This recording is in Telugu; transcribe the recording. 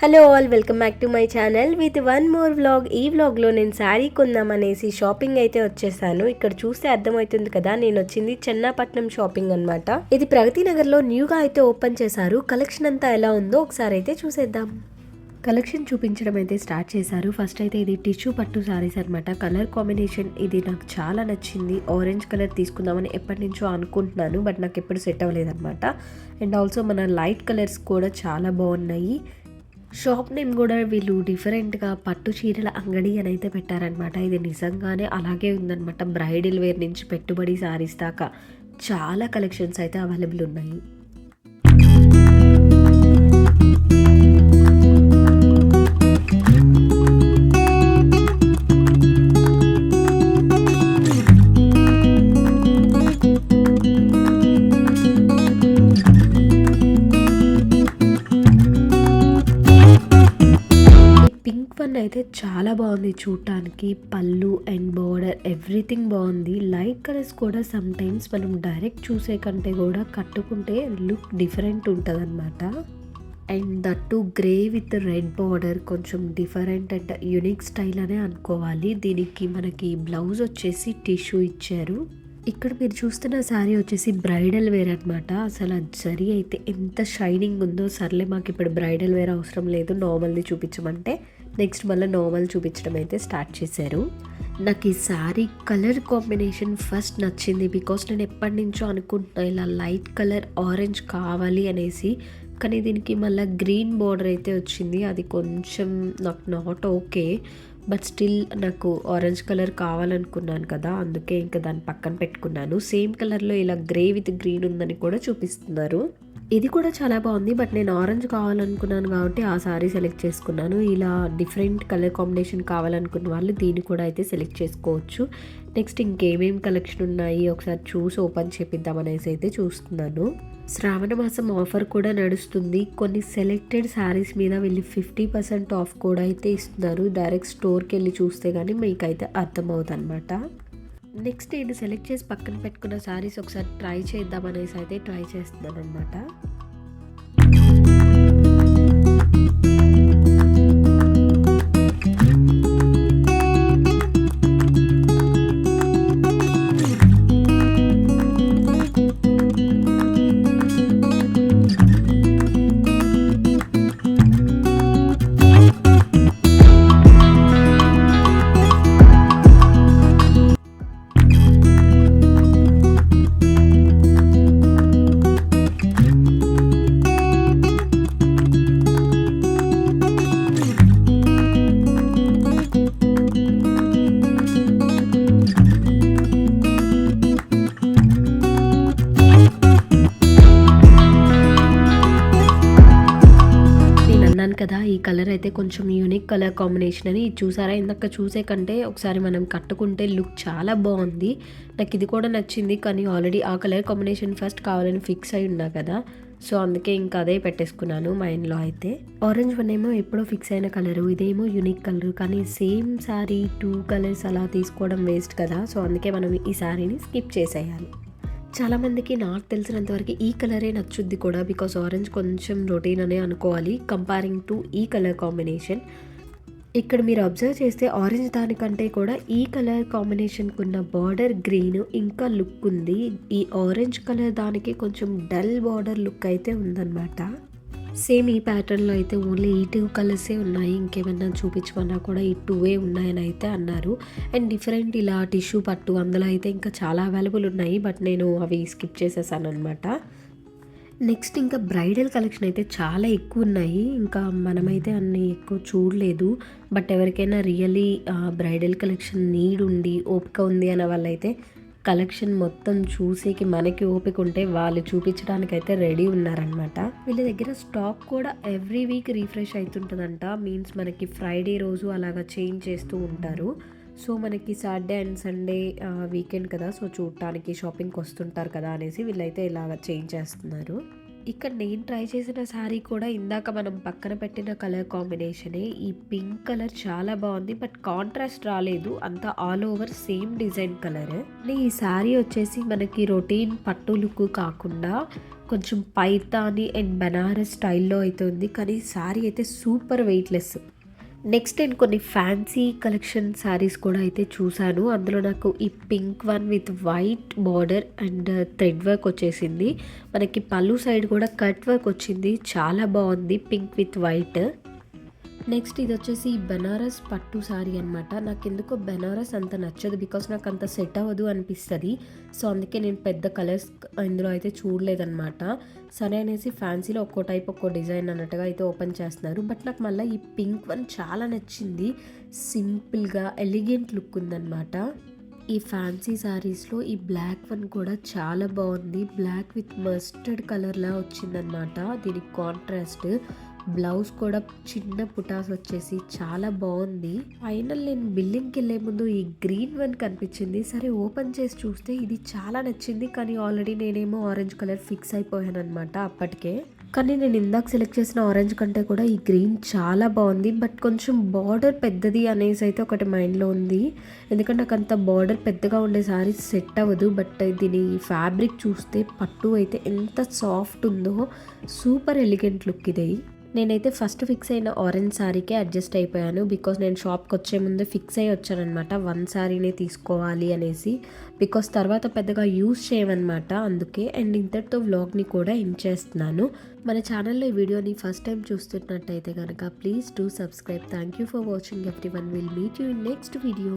Hello all welcome back to my channel with one more vlog ఈ వ్లాగ్లో నేను శారీ కొందామనేసి షాపింగ్ అయితే వచ్చేసాను. ఇక్కడ చూస్తే అర్థమవుతుంది కదా నేను వచ్చింది చెన్నాపట్నం షాపింగ్ అనమాట ఇది ప్రగతి నగర్లో న్యూగా అయితే ఓపెన్ చేశారు. కలెక్షన్ అంతా ఎలా ఉందో ఒకసారి అయితే చూసేద్దాం. కలెక్షన్ చూపించడం అయితే స్టార్ట్ చేశారు. ఫస్ట్ అయితే ఇది టిష్యూ పట్టు సారీస్ అనమాట కలర్ కాంబినేషన్ ఇది నాకు చాలా నచ్చింది. ఆరెంజ్ కలర్ తీసుకుందామని ఎప్పటి నుంచో అనుకుంటున్నాను బట్ నాకు ఎప్పుడు సెట్ అవ్వలేదు అనమాట అండ్ ఆల్సో మన లైట్ కలర్స్ కూడా చాలా బాగున్నాయి. షాప్ నేమ్ కూడా వీళ్ళు డిఫరెంట్గా పట్టు చీరల అంగడి అని అయితే పెట్టారనమాట ఇది నిజంగానే అలాగే ఉందన్నమాట. బ్రైడల్ వేర్ నుంచి పెట్టుబడి సారీస్ దాకా చాలా కలెక్షన్స్ అయితే అవైలబుల్ ఉన్నాయి. పింక్ వన్ అయితే చాలా బాగుంది చూడటానికి పళ్ళు అండ్ బార్డర్ ఎవ్రీథింగ్ బాగుంది. లైట్ కలర్స్ కూడా సమ్ టైమ్స్ మనం డైరెక్ట్ చూసే కంటే కూడా కట్టుకుంటే లుక్ డిఫరెంట్ ఉంటుంది అనమాట and that grey with red border కొంచెం డిఫరెంట్ అండ్ యునిక్ స్టైల్ అనే అనుకోవాలి. దీనికి మనకి బ్లౌజ్ వచ్చేసి టిష్యూ ఇచ్చారు. ఇక్కడ మీరు చూస్తున్న శారీ వచ్చేసి బ్రైడల్ వేర్ అనమాట అసలు ఆ అయితే ఎంత షైనింగ్ ఉందో సర్లే మాకు ఇప్పుడు బ్రైడల్ వేర్ అవసరం లేదు నార్మల్ది చూపించమంటే. నెక్స్ట్ మళ్ళీ నార్మల్ చూపించడం అయితే స్టార్ట్ చేశారు. నాకు ఈ శారీ కలర్ కాంబినేషన్ ఫస్ట్ నచ్చింది బికాస్ నేను ఎప్పటి నుంచో అనుకుంటున్నా ఇలా లైట్ కలర్ ఆరెంజ్ కావాలి అనేసి. కానీ దీనికి మళ్ళీ గ్రీన్ బార్డర్ అయితే వచ్చింది. అది కొంచెం నాకు నాట్ ఓకే. బట్ స్టిల్ నాకు ఆరెంజ్ కలర్ కావాలనుకున్నాను కదా అందుకే ఇంకా దాన్ని పక్కన పెట్టుకున్నాను. సేమ్ కలర్లో ఇలా గ్రే విత్ గ్రీన్ ఉందని కూడా చూపిస్తున్నారు. ఇది కూడా చాలా బాగుంది బట్ నేను ఆరెంజ్ కావాలనుకున్నాను కాబట్టి ఆ సారీ సెలెక్ట్ చేసుకున్నాను. ఇలా డిఫరెంట్ కలర్ కాంబినేషన్ కావాలనుకున్న వాళ్ళు దీన్ని కూడా అయితే సెలెక్ట్ చేసుకోవచ్చు. నెక్స్ట్ ఇంకేమేం కలెక్షన్ ఉన్నాయి ఒకసారి చూసి ఓపెన్ చేపిద్దాం అనేసి అయితే చూస్తున్నాను. శ్రావణ మాసం ఆఫర్ కూడా నడుస్తుంది. కొన్ని సెలెక్టెడ్ శారీస్ మీద వెళ్ళి ఫిఫ్టీ పర్సెంట్ ఆఫ్ కూడా అయితే ఇస్తున్నారు. డైరెక్ట్ స్టోర్కి వెళ్ళి చూస్తే కానీ మీకు అయితే అర్థమవుతుంది అనమాట నెక్స్ట్ నేను సెలెక్ట్ చేసి పక్కన పెట్టుకున్న శారీస్ ఒకసారి ట్రై చేద్దాం అనేసి అయితే ట్రై చేస్తున్నాను అనమాట కలర్ అయితే కొంచెం యూనిక్ కలర్ కాంబినేషన్ అని ఇది చూసారా? ఇందాక చూసే కంటే ఒకసారి మనం కట్టుకుంటే లుక్ చాలా బాగుంది. నాకు ఇది కూడా నచ్చింది కానీ ఆల్రెడీ ఆ కలర్ కాంబినేషన్ ఫస్ట్ కావాలని ఫిక్స్ అయి ఉన్నా కదా. సో అందుకే ఇంకా అదే పెట్టేసుకున్నాను మైండ్లో అయితే. ఆరెంజ్ వన్ ఏమో ఎప్పుడో ఫిక్స్ అయిన కలరు ఇదేమో యూనిక్ కలర్ కానీ సేమ్ శారీ టూ కలర్స్ అలా తీసుకోవడం వేస్ట్ కదా. సో అందుకే మనం ఈ శారీని స్కిప్ చేసేయాలి. చాలామందికి నాకు తెలిసినంత వరకు ఈ కలరే నచ్చుద్ది కూడా బికాస్ ఆరెంజ్ కొంచెం రొటీన్ అనే అనుకోవాలి. కంపేరింగ్ టు ఈ కలర్ కాంబినేషన్ ఇక్కడ మీరు అబ్జర్వ్ చేస్తే ఆరెంజ్ దానికంటే కూడా ఈ కలర్ కాంబినేషన్కి ఉన్న బార్డర్ గ్రీన్ ఇంకా లుక్ ఉంది. ఈ ఆరెంజ్ కలర్ దానికి కొంచెం డల్ బార్డర్ లుక్ అయితే ఉందన్నమాట. సేమ్ ఈ ప్యాటర్న్లో అయితే ఓన్లీ ఈ టూ కలర్సే ఉన్నాయి. ఇంకేమైనా చూపించమన్నా కూడా ఈ టూవే ఉన్నాయని అయితే అన్నారు. అండ్ డిఫరెంట్ ఇలా టిష్యూ పట్టు అందులో అయితే ఇంకా చాలా అవైలబుల్ ఉన్నాయి. బట్ నేను అవి స్కిప్ చేసేసాను అనమాట నెక్స్ట్ ఇంకా బ్రైడల్ కలెక్షన్ అయితే చాలా ఎక్కువ ఉన్నాయి. ఇంకా మనమైతే అన్ని ఎక్కువ చూడలేదు. బట్ ఎవరికైనా రియలీ బ్రైడల్ కలెక్షన్ నీడ్ ఉండి ఓపిక ఉంది అనే వాళ్ళైతే కలెక్షన్ మొత్తం చూసేకి మనకి ఓపిక ఉంటే వాళ్ళు చూపించడానికి అయితే రెడీ ఉన్నారనమాట వీళ్ళ దగ్గర స్టాక్ కూడా ఎవ్రీ వీక్ రీఫ్రెష్ అవుతుంటుందంట మీన్స్ మనకి ఫ్రైడే రోజు అలాగా చేంజ్ చేస్తూ ఉంటారు. సో మనకి సాటర్డే అండ్ సండే వీకెండ్ కదా. సో చూడటానికి షాపింగ్కి వస్తుంటారు కదా అనేసి వీళ్ళైతే ఇలాగ చేంజ్ చేస్తున్నారు. ఇక్కడ నేను ట్రై చేసిన శారీ కూడా ఇందాక మనం పక్కన పెట్టిన కలర్ కాంబినేషనే ఈ పింక్ కలర్ చాలా బాగుంది బట్ కాంట్రాస్ట్ రాలేదు. అంతా all over same design colour ఈ శారీ వచ్చేసి మనకి రొటీన్ పట్టు లుక్ కాకుండా కొంచెం పైతాని అండ్ బనారస్ స్టైల్లో అయితే ఉంది. కానీ శారీ అయితే సూపర్ వెయిట్లెస్ నెక్స్ట్ నేను కొన్ని ఫ్యాన్సీ కలెక్షన్ శారీస్ కూడా అయితే చూశాను. అందులో నాకు ఈ pink one with white border and thread work వచ్చేసింది. మనకి పళ్ళు సైడ్ కూడా కట్ వర్క్ వచ్చింది. చాలా బాగుంది. పింక్ విత్ వైట్ నెక్స్ట్ ఇది వచ్చేసి బెనారస్ పట్టు శారీ అనమాట నాకు ఎందుకో బెనారస్ అంత నచ్చదు బికాస్ నాకు అంత సెట్ అవ్వదు అనిపిస్తుంది. సో అందుకే నేను పెద్ద కలర్స్ ఇందులో అయితే చూడలేదన్నమాట. సరే అనేసి ఫ్యాన్సీలో ఒక్కో టైప్ ఒక్కో డిజైన్ అన్నట్టుగా అయితే ఓపెన్ చేస్తున్నారు. బట్ నాకు మళ్ళీ ఈ పింక్ వన్ చాలా నచ్చింది. సింపుల్గా ఎలిగెంట్ లుక్ ఉందన్నమాట. ఈ ఫ్యాన్సీ శారీస్లో ఈ బ్లాక్ వన్ కూడా చాలా బాగుంది. బ్లాక్ విత్ మస్టర్డ్ కలర్లా వచ్చిందనమాట దీనికి కాంట్రాస్ట్ బ్లౌజ్ కూడా చిన్న పుటాస్ వచ్చేసి చాలా బాగుంది. ఫైనల్ నేను బిల్లింగ్కి వెళ్ళే ముందు ఈ గ్రీన్ వన్ కనిపించింది. సరే ఓపెన్ చేసి చూస్తే ఇది చాలా నచ్చింది. కానీ ఆల్రెడీ నేనేమో ఆరెంజ్ కలర్ ఫిక్స్ అయిపోయాను అనమాట అప్పటికే. కానీ నేను ఇందాక సెలెక్ట్ చేసిన ఆరెంజ్ కంటే కూడా ఈ గ్రీన్ చాలా బాగుంది. బట్ కొంచెం బార్డర్ పెద్దది అనేసి అయితే ఒకటి మైండ్లో ఉంది. ఎందుకంటే నాకు అంత బార్డర్ పెద్దగా ఉండే సారీ సెట్ అవ్వదు. బట్ దీని ఫ్యాబ్రిక్ చూస్తే పట్టు అయితే ఎంత సాఫ్ట్ ఉందో సూపర్ ఎలిగెంట్ లుక్ ఇది. నేనైతే ఫస్ట్ ఫిక్స్ అయిన ఆరెంజ్ శారీకే అడ్జస్ట్ అయిపోయాను బికాస్ నేను షాప్కి వచ్చే ముందే ఫిక్స్ అయ్యి వచ్చానమాట వన్ శారీనే తీసుకోవాలి అనేసి. బికాస్ తర్వాత పెద్దగా యూస్ చేయమన్నమాట అందుకే అండ్ ఇంతటితో వ్లాగ్ని కూడా ఎండ్ చేస్తున్నాను. మన ఛానల్లో ఈ వీడియోని ఫస్ట్ టైం చూస్తున్నట్టయితే కనుక please do subscribe. Thank you for watching. Every one will meet you in next video.